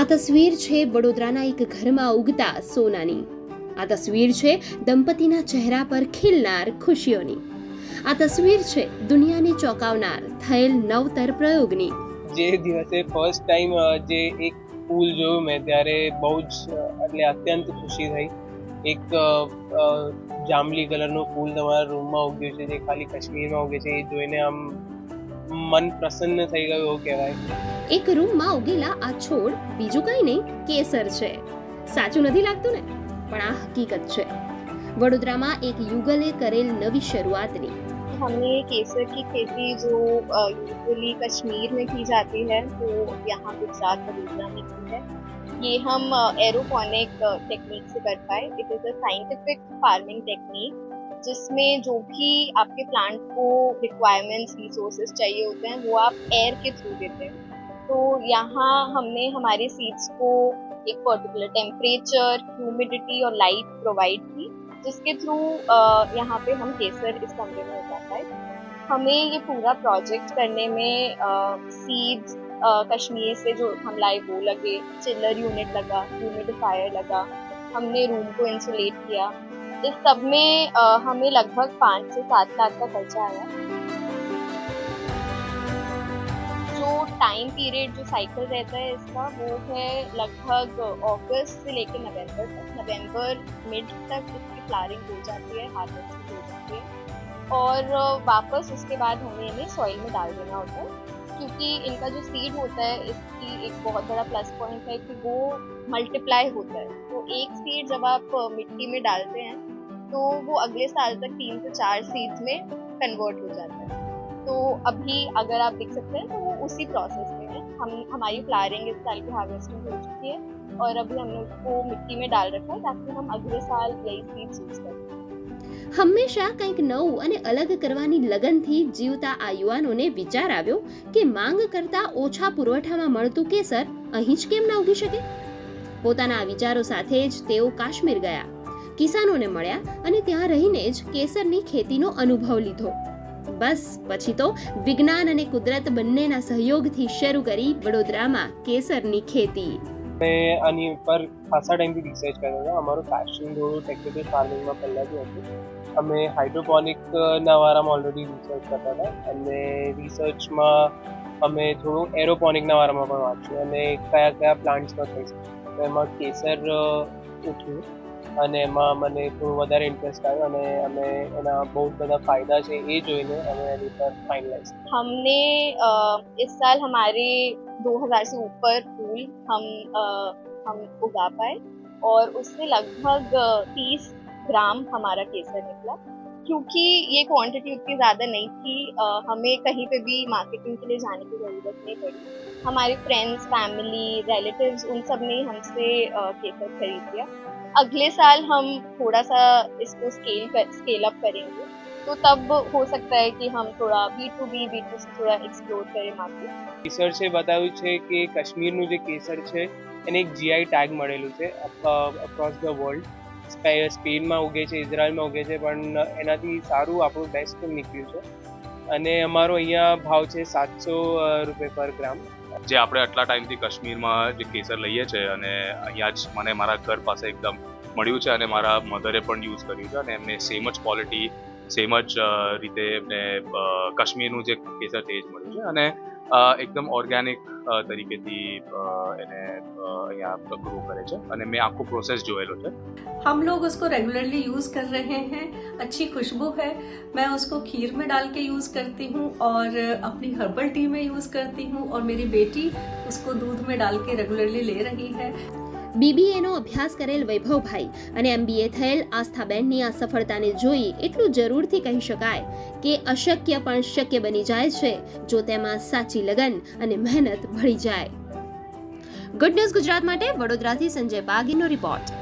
આ તસવીર છે વડોદરાના એક ઘરમાં ઉગતા સોનાની આ તસવીર છે દંપતીના ચહેરા પર ખીલનાર ખુશીઓની આ તસવીર છે દુનિયાને ચોંકાવનાર થયેલ નવતર પ્રયોગની જે દિવસે ફર્સ્ટ ટાઈમ જે એક પુલ જોયું મેં ત્યારે બહુ જ એટલે અત્યંત ખુશી થઈ એક જાંબલી કલરનો ફૂલ તમારા રૂમમાં ઉગ્યું છે જે ખાલી કાશ્મીરમાં ઉગે છે એ જોઈને આમ મન પ્રસન્ન થઈ ગયું એવું કહેવાય એક રૂમમાં ઉગેલા આ છોડ બીજું કંઈ નહીં કેસર છે સાચું નથી લાગતું ને પણ આ હકીકત છે વડોદરામાં એક યુગલે કરેલ નવી શરૂઆતની हमने केसर की खेती जो यूजुअली कश्मीर में की जाती है वो तो यहाँ गुजरात वडोदरा में की है ये हम एरोपोनिक टेक्निक से कर पाए it is a scientific farming technique जिसमें जो भी आपके प्लांट को रिक्वायरमेंट्स रिसोर्सेज चाहिए होते हैं वो आप एयर के थ्रू देते हैं तो यहाँ हमने हमारे सीड्स को एक पर्टिकुलर टेम्परेचर ह्यूमिडिटी और लाइट प्रोवाइड की जिसके थ्रू यहाँ पे हम केसर इस कमरे में हो जाता है हमें ये पूरा प्रोजेक्ट करने में सीड्स कश्मीर से जो हम लाए वो लगे चिल्लर यूनिट लगा ह्यूमिडिफायर लगा हमने रूम को इंसुलेट किया इस सब में हमें लगभग पाँच से सात लाख का खर्चा आया जो टाइम पीरियड जो साइकिल रहता है इसका वो है लगभग अगस्त से लेकर नवंबर तक नवंबर मिड तक इसकी फ्लारिंग हो जाती है हार्वेस्टिंग हो जाती है और वापस उसके बाद हमें इन्हें सॉइल में डाल देना होता है क्योंकि इनका जो सीड होता है इसकी एक बहुत बड़ा प्लस पॉइंट है कि वो मल्टीप्लाई होता है तो एक सीड जब आप मिट्टी में डालते हैं तो वो अगले साल तक तीन से चार सीड्स में कन्वर्ट हो जाता है તો અભી અગર આપ દેખ સકતે હો તો ઉસી પ્રોસેસ મેં હમ અમારી ફ્લાયરિંગ ઇસ સાલ કે હાવેસ્ટ મેં હો ચુકી હે ઓર અભી હમ લુકો મિટ્ટી મેં ડાલ રખે તાકે હમ આગલે સાલ ફ્લેઇન્ટ ફીડ સિસ્ટમ હમેશા કઈક નવ અને અલગ કરવા ની લગન થી જીવતા આયુવાનો ને વિચાર આવ્યો કે માંગ કરતા ઓછા પુરવઠા માં મળતું કેસર અહિંસા કેમ ન ઉગી શકે પોતાના વિચારો સાથે જ તે ઉ કશ્મીર ગયા કિસાનો ને મળ્યા અને ત્યાં રહીને જ કેસર ની ખેતી નો અનુભવ લીધો બસ પછી તો વિજ્ઞાન અને કુદરત બંનેના સહયોગથી શરૂ કરી વડોદરામાં કેસરની ખેતી મેં આની ઉપર ખાસા ટાઈમથી રિસર્ચ કર્યો હતો અમારું પાશન થોડું ફાર્મિંગમાં પહેલાંથી હતું અમે હાઇડ્રોપોનિકના વારામાં ઓલરેડી રિસર્ચ કરતા હતા અને રિસર્ચમાં અમે થોડું એરોપોનિકના વારામાં પણ વાંચ્યું અને કયા કયા પ્લાન્ટ્સમાં થઈ શકે તો એમાં કેસર ઉઠ્યું અને એમાં મને થોડું વધારે ઇન્ટરેસ્ટ આવ્યો અને અમે એના બહુ બધા ફાયદા છે એ જોઈને અમે એની પર ફાઇનલાઇઝ हमने इस साल हमारे 2000 से ऊपर फूल हम हम उगा पाए और उससे लगभग 30 ग्राम हमारा केसर निकला क्योंकि ये क्वांटिटी उतनी ज़्यादा नहीं थी आ, हमें कहीं पे भी मार्केटिंग के लिए जाने की ज़रूरत नहीं पड़ी हमारे फ्रेंड्स फैमिली रिलेटिव्स उन सब ने हमसे केसर खरीद लिया अगले साल हम थोड़ा सा इसको स्केल कर स्केल अप करेंगे तो तब हो सकता है कि हम थोड़ा B to B B to C explore करें मार्केट केसर से બતાવ્યું છે कश्मीर કાશ્મીરનું જે કેસર છે એને એક જીઆઈ टैग મળેલું है અક્રોસ द वर्ल्ड સ્પેનમાં ઉગે છે ઇઝરાયલમાં ઉગે છે પણ એનાથી સારું આપણું બેસ્ટ નીકળ્યું છે અને અમારો અહીંયા ભાવ છે સાતસો રૂપિયા પર ગ્રામ જે આપણે આટલા ટાઈમથી કાશ્મીરમાં જે કેસર લઈએ છીએ અને અહીંયા જ મને મારા ઘર પાસે એકદમ મળ્યું છે અને મારા મધરે પણ યુઝ કર્યું છે અને એમને સેમ જ ક્વોલિટી સેમ જ રીતે એમને કાશ્મીરનું જે કેસર તે જ મળ્યું છે અને એકદમ ઓર્ગેનિક તરીકેથી એને અહીંયા ગ્રો કરે છે અને મેં આખો પ્રોસેસ જોયેલો છે हम लोग उसको रेगुलरली यूज़ कर रहे हैं अच्छी खुशबू है मैं उसको खीर में डाल के यूज़ करती हूँ और अपनी हर्बल टी में यूज़ करती हूँ और मेरी बेटी उसको दूध में डाल के रेगुलरली ले रही है બીબીએનો અભ્યાસ કરેલ વૈભવભાઈ અને એમબીએ થયેલ આસ્થાબેનની આ સફળતાને જોઈ એટલું જરૂરથી કહી શકાય કે અશક્ય પણ શક્ય બની જાય છે જો તેમાં સાચી લગન અને મહેનત ભળી જાય ગુડ ન્યૂઝ ગુજરાત માટે વડોદરાથી સંજય બાગીનો રિપોર્ટ